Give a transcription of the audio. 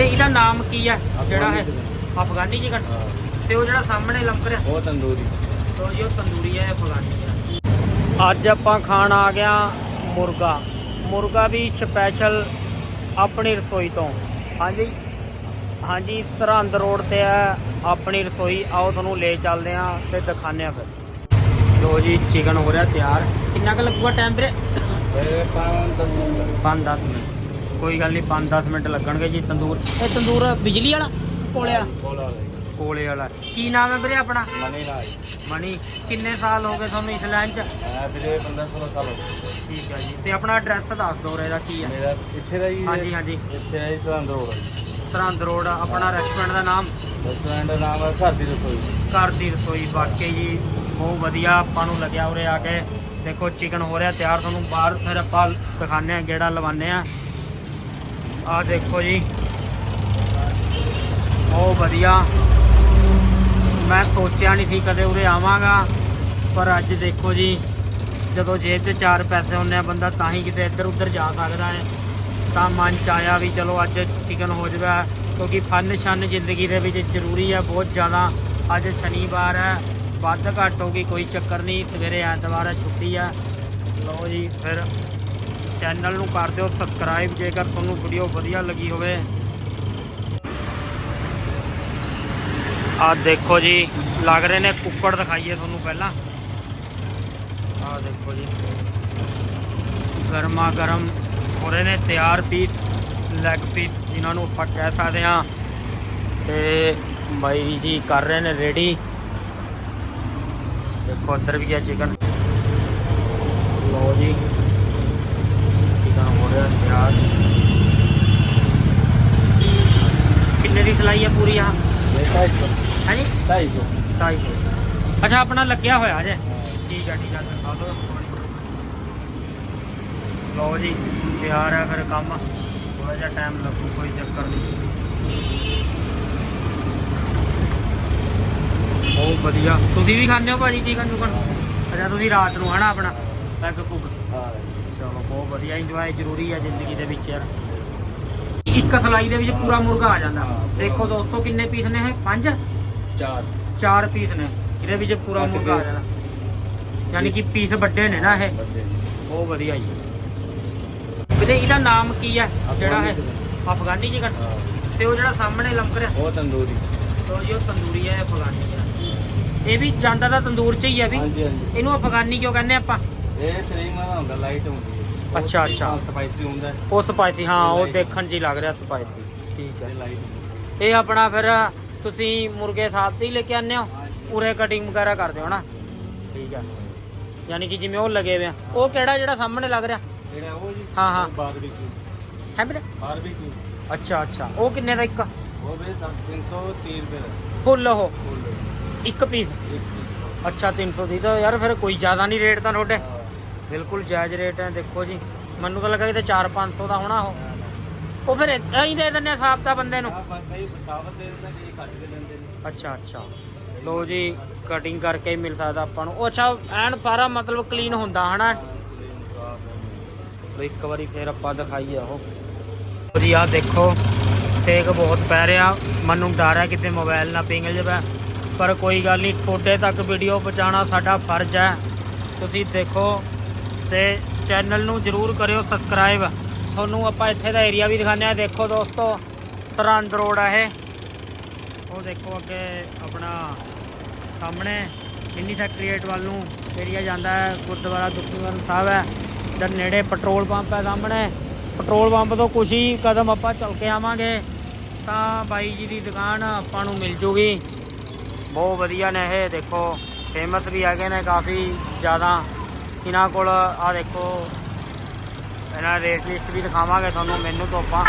ਵੀਰੇ ਇਹਦਾ ਨਾਮ ਕੀ ਹੈ ਜਿਹੜਾ ਹੈ? ਅਫਗਾਨੀ ਚਿਕਨ ਤੇ ਉਹ ਜਿਹੜਾ ਸਾਹਮਣੇ ਰਿਹਾ ਉਹ ਤੰਦੂਰੀ। ਤੋ ਜੀ ਉਹ ਤੰਦੂਰੀ ਹੈ ਅਫਗਾਨੀ ਹੈ ਅੱਜ ਆਪਾਂ ਖਾਣ ਆ ਗਿਆ ਮੁਰਗਾ। ਮੁਰਗਾ ਵੀ ਸਪੈਸ਼ਲ ਆਪਣੀ ਰਸੋਈ ਤੋਂ। ਹਾਂਜੀ। ਹਾਂਜੀ ਸਰਹੰਦ ਰੋਡ ਤੇ ਹੈ ਆਪਣੀ ਰਸੋਈ। ਆਓ ਤੁਹਾਨੂੰ ਲੈ ਚੱਲਦੇ ਆ ਤੇ ਦਿਖਾਉਂਦੇ ਆ ਫਿਰ। ਲੋ ਜੀ ਚਿਕਨ ਹੋ ਰਿਹਾ ਤਿਆਰ। ਕਿੰਨਾ ਕੁ ਲੱਗੂਗਾ ਟਾਈਮ ਵੀਰੇ? ਇਹ 5-10 ਮਿੰਟ। 5-10 ਮਿੰਟ। ਕੋਈ ਗੱਲ ਨਹੀਂ 5-10 ਮਿੰਟ ਲੱਗਣਗੇ ਜੀ ਤੰਦੂਰ। ਇਹ ਤੰਦੂਰ ਬਿਜਲੀ ਵਾਲਾ ਕੋਲਿਆ ਕੋਲਾ ਕੋਲੇ ਵਾਲਾ। ਕੀ ਨਾਮ ਹੈ ਵੀਰੇ ਆਪਣਾ? ਮਨੀ ਨਾਲ ਮਣੀ ਕਿੰਨੇ ਸਾਲ ਹੋ ਗਏ ਤੁਹਾਨੂੰ ਇਸ ਲਾਈਨ 'ਚ? ਆ ਵੀਰੇ 15 16 ਸਾਲ ਹੋ ਗਏ। ਠੀਕ ਹੈ ਜੀ। ਤੇ ਆਪਣਾ ਐਡਰੈਸ ਦੱਸ ਦਿਓ ਰੇ ਦਾ ਕੀ ਹੈ ਮੇਰਾ ਇੱਥੇ ਦਾ ਹੀ ਹਾਂਜੀ ਹਾਂਜੀ। ਇੱਥੇ ਹੈ ਸਰਹੰਦ ਰੋਡ ਸਰਹੰਦ ਰੋਡ ਆਪਣਾ ਰੈਸਟੋਰੈਂਟ ਦਾ ਨਾਮ? ਰੈਸਟੋਰੈਂਟ ਦਾ ਨਾਮ ਹੈ ਘਰ ਦੀ ਰਸੋਈ। ਘਰ ਦੀ ਰਸੋਈ। ਵਾਕਈ ਜੀ ਬਹੁਤ ਵਧੀਆ ਆਪਾਂ ਨੂੰ ਲੱਗਿਆ ਉਰੇ ਆ ਕੇ। ਦੇਖੋ ਚਿਕਨ ਹੋ ਰਿਹਾ ਤਿਆਰ ਤੁਹਾਨੂੰ ਬਾਹਰ ਫਿਰ ਆਪਾਂ ਦਿਖਾਉਂਦੇ ਆ ਗੇੜਾ ਲਵਾਉਂਦੇ ਆ ਆਹ ਦੇਖੋ ਜੀ। ਬਹੁਤ ਵਧੀਆ। ਮੈਂ ਸੋਚਿਆ ਨਹੀਂ ਸੀ ਕਦੇ ਉਰੇ ਆਵਾਂਗਾ, ਪਰ ਅੱਜ ਦੇਖੋ ਜੀ, ਜਦੋਂ ਜੇਬ 'ਚ ਚਾਰ ਪੈਸੇ ਹੁੰਦੇ ਆ ਬੰਦਾ, ਤਾਂ ਹੀ ਕਿਤੇ ਇੱਧਰ ਉੱਧਰ ਜਾ ਸਕਦਾ ਹੈ। ਤਾਂ ਮਨ ਚ ਆਇਆ ਵੀ ਚਲੋ ਅੱਜ ਚਿਕਨ ਹੋ ਜਾਵੇ, ਕਿਉਂਕਿ ਫਨ ਸ਼ਨ ਜ਼ਿੰਦਗੀ ਦੇ ਵਿੱਚ ਜ਼ਰੂਰੀ ਹੈ ਬਹੁਤ ਜ਼ਿਆਦਾ। ਅੱਜ ਸ਼ਨੀਵਾਰ ਹੈ, ਵੱਧ ਘੱਟ ਹੋਗੀ ਕੋਈ ਚੱਕਰ ਨਹੀਂ ਸਵੇਰੇ ਐਤਵਾਰ ਹੈ, ਛੁੱਟੀ ਹੈ ਲਓ ਜੀ, ਫਿਰ ਚੈਨਲ ਨੂੰ ਕਰ ਦਿਓ ਸਬਸਕ੍ਰਾਈਬ ਜੇਕਰ ਤੁਹਾਨੂੰ ਵੀਡੀਓ ਵਧੀਆ ਲੱਗੀ ਹੋਵੇ। ਆ ਦੇਖੋ ਜੀ, ਲੱਗ ਰਹੇ ਨੇ ਕੁੱਕੜ ਦਿਖਾਈਏ ਤੁਹਾਨੂੰ ਪਹਿਲਾਂ। ਆ ਦੇਖੋ ਜੀ। ਗਰਮਾ ਗਰਮ ਹੋ ਰਹੇ ਨੇ, ਤਿਆਰ ਪੀਸ ਲੈਗ ਪੀਸ ਜਿਨ੍ਹਾਂ ਨੂੰ ਆਪਾਂ ਕਹਿ ਸਕਦੇ ਹਾਂ। ਤੇ ਬਾਈ ਜੀ ਕਰ ਰਹੇ ਨੇ ਰੈਡੀ ਦੇਖੋ ਅੰਦਰ ਵੀ ਹੈ ਚਿਕਨ ਲਓ ਜੀ। ਰਿਹਾ ਦੀ ਸਿਲਾਈ ਹੈ ਪੂਰੀ ਆ ਇਹ 250 ਹਾਂਜੀ? 250 ਢਾਈ ਸੌ। ਅੱਛਾ ਆਪਣਾ ਲੱਗਿਆ ਹੋਇਆ ਜੇ ਠੀਕ ਹੈ ਠੀਕ ਦਿਖਾ ਦਿਓ ਲਓ। ਜੀ ਤਿਆਰ ਹੈ ਫਿਰ ਕੰਮ। ਥੋੜਾ ਜਿਹਾ ਟਾਈਮ ਲੱਗੂ ਕੋਈ ਚੱਕਰ ਨਹੀਂ। ਬਹੁਤ ਵਧੀਆ। ਤੁਸੀਂ ਵੀ ਖਾਂਦੇ ਹੋ ਭਾਜੀ ਚਿਕਨ ਚੁਕਨ? ਅੱਛਾ ਤੁਸੀਂ ਰਾਤ ਨੂੰ ਹਨਾ ਆਪਣਾ? ਪੈਗ ਪੁੱਗ ਹਾਂ। ਚਲੋ ਬਹੁਤ ਵਧੀਆ ਇੰਜੋਏ ਜ਼ਰੂਰੀ ਹੈ ਜ਼ਿੰਦਗੀ ਦੇ ਵਿੱਚ ਯਾਰ। ਇੱਕ ਸਲਾਈ ਦੇ ਵਿੱਚ ਪੂਰਾ ਮੁਰਗਾ ਆ ਜਾਂਦਾ। ਦੇਖੋ ਦੋਸਤੋ ਕਿੰਨੇ ਪੀਸ ਨੇ ਇਹ? ਪੰਜ? ਚਾਰ। ਚਾਰ ਪੀਸ ਨੇ ਇਹਦੇ ਵਿੱਚ ਪੂਰਾ ਮੁਰਗਾ ਆ। ਜਾਣਾ ਯਾਨੀ ਕਿ ਪੀਸ ਵੱਡੇ ਨੇ ਨਾ ਇਹ। ਬਹੁਤ ਵਧੀਆ ਜੀ। ਵੀਰੇ ਇਹਦਾ ਨਾਮ ਕੀ ਹੈ? ਜਿਹੜਾ ਹੈ ਅਫਗਾਨੀ ਚਿਕਨ ਤੇ ਉਹ ਜਿਹੜਾ ਸਾਹਮਣੇ ਲੰਕ ਰਿਹਾ ਉਹ ਤੰਦੂਰੀ। ਤੋ ਜੀ ਉਹ ਤੰਦੂਰੀ ਹੈ ਇਹ ਅਫਗਾਨੀ ਇਹ ਵੀ ਜਾਂਦਾ ਤਾਂ ਤੰਦੂਰ 'ਚ ਹੀ ਹੈ ਵੀ। ਇਹਨੂੰ ਅਫਗਾਨੀ ਕਿਉਂ ਕਹਿੰਦੇ ਆਪਾਂ? ਇਹ ਤਰੀਮ ਨਾਲ ਹੁੰਦਾ ਲਾਈਟ ਹੁੰਦੀ ਹੈ। ਅੱਛਾ, ਅੱਛਾ। ਸਪਾਈਸੀ ਹੁੰਦਾ ਉਹ ਸਪਾਈਸੀ ਹਾਂ ਉਹ। ਦੇਖਣ ਹੀ ਲੱਗ ਰਿਹਾ ਸਪਾਈਸੀ ਠੀਕ ਹੈ। ਇਹ ਲਾਈਟ ਇਹ ਆਪਣਾ ਫਿਰ ਤੁਸੀਂ ਮੁਰਗੇ ਸਾਥ ਹੀ ਲੈ ਕੇ ਆਉਂਦੇ ਹੋ? ਉਰੇ ਕਟਿੰਗ ਵਗੈਰਾ ਕਰਦੇ ਹੋ ਨਾ? ਠੀਕ ਹੈ। ਯਾਨੀ ਕਿ ਜਿਵੇਂ ਉਹ ਲੱਗੇ ਹੋਏ ਆ। ਉਹ ਕਿਹੜਾ ਜਿਹੜਾ ਸਾਹਮਣੇ ਲੱਗ ਰਿਹਾ? ਜਿਹੜਾ ਉਹ ਜੀ ਹਾਂ, ਹਾਂ। ਬਾਰਬੀਕਿਊ ਹੈ ਵੀਰੇ? ਬਾਰਬੀਕਿਊ ਅੱਛਾ ਅੱਛਾ। ਉਹ ਕਿੰਨੇ ਦਾ ਇੱਕ? ਉਹ ਵੀ ਸਭ 330 ਰੁਪਏ ਦਾ। ਫੁੱਲ ਉਹ? ਇੱਕ ਪੀਸ। ਅੱਛਾ 300 ਦੀ। ਤਾਂ ਯਾਰ ਫਿਰ ਕੋਈ ਜ਼ਿਆਦਾ ਨਹੀਂ ਰੇਟ ਤਾਂ ਤੁਹਾਡੇ। ਬਿਲਕੁਲ ਜਾਇਜ਼ ਰੇਟ ਹੈ ਦੇਖੋ ਜੀ। ਮੈਨੂੰ ਤਾਂ ਲੱਗਾ ਕਿ 4-500 ਦਾ ਹੋਣਾ ਉਹ। ਉਹ ਫਿਰ ਇਦਾਂ ਹੀ ਦੇ ਦਿੰਦੇ ਸਾਫ਼ ਤਾਂ ਬੰਦੇ ਨੂੰ। ਹਾਂ, ਪਰ ਕਈ ਸਾਬਤ ਦੇ ਦਿੰਦੇ ਕਈ ਕੱਟ ਕੇ ਦਿੰਦੇ ਨੇ। ਅੱਛਾ ਅੱਛਾ। ਲੋ ਜੀ ਕਟਿੰਗ ਕਰਕੇ ਹੀ ਮਿਲ ਸਕਦਾ ਆਪਾਂ ਨੂੰ। ਉਹ ਅੱਛਾ ਐਨ ਸਾਰਾ ਮਤਲਬ ਕਲੀਨ ਹੁੰਦਾ ਹਨਾ? ਲੋ ਇੱਕ ਵਾਰੀ ਫੇਰ ਆਪਾਂ ਦਿਖਾਈਏ ਉਹ। ਜੀ ਆ ਦੇਖੋ ਸੇਕ ਬਹੁਤ ਪੈ ਰਿਹਾ। ਮੈਨੂੰ ਡਰ ਹੈ ਕਿਤੇ ਮੋਬਾਈਲ ਨਾ ਪਿੰਗਲ ਜਾਵੇ। ਪਰ ਕੋਈ ਗੱਲ ਨਹੀਂ ਤੁਹਾਡੇ ਤੱਕ ਵੀਡੀਓ ਪਹੁੰਚਾਉਣਾ ਸਾਡਾ ਫਰਜ਼ ਹੈ। ਤੁਸੀਂ ਦੇਖੋ ਤੇ ਚੈਨਲ ਨੂੰ ਜਰੂਰ ਕਰਿਓ ਸਬਸਕ੍ਰਾਈਬ ਤੁਹਾਨੂੰ ਆਪਾਂ ਇੱਥੇ ਦਾ ਏਰੀਆ ਵੀ ਦਿਖਾਉਂਦੇ ਆ ਦੇਖੋ ਦੋਸਤੋ, ਸਰਹੰਦ ਰੋਡ ਆ ਇਹ। ਉਹ ਦੇਖੋ ਅੱਗੇ ਆਪਣਾ ਸਾਹਮਣੇ ਇੰਨੀ ਸੈਕਟਰੀਏਟ ਵੱਲ ਨੂੰ ਏਰੀਆ ਜਾਂਦਾ ਹੈ, ਗੁਰਦੁਆਰਾ ਦੁਖਨਿਵਾਰਨ ਸਾਹਿਬ ਹੈ। ਇੱਧਰ ਨੇੜੇ ਪੈਟਰੋਲ ਪੰਪ ਹੈ ਸਾਹਮਣੇ। ਪੈਟਰੋਲ ਪੰਪ ਤੋਂ ਕੁਛ ਹੀ ਕਦਮ ਆਪਾਂ ਚੱਲ ਕੇ ਆਵਾਂਗੇ। ਤਾਂ ਬਾਈ ਜੀ ਦੀ ਦੁਕਾਨ ਆਪਾਂ ਨੂੰ ਮਿਲ ਜੂਗੀ। ਬਹੁਤ ਵਧੀਆ ਨੇ ਇਹ। ਦੇਖੋ ਫੇਮਸ ਵੀ ਹੈਗੇ ਨੇ ਕਾਫੀ ਜ਼ਿਆਦਾ। ਇਹਨਾਂ ਕੋਲ ਆ ਦੇਖੋ ਇਹਨਾਂ ਰੇਟ ਲਿਸਟ ਵੀ ਦਿਖਾਵਾਂਗੇ ਤੁਹਾਨੂੰ ਮੈਨੂੰ ਤੋਂ ਆਪਾਂ।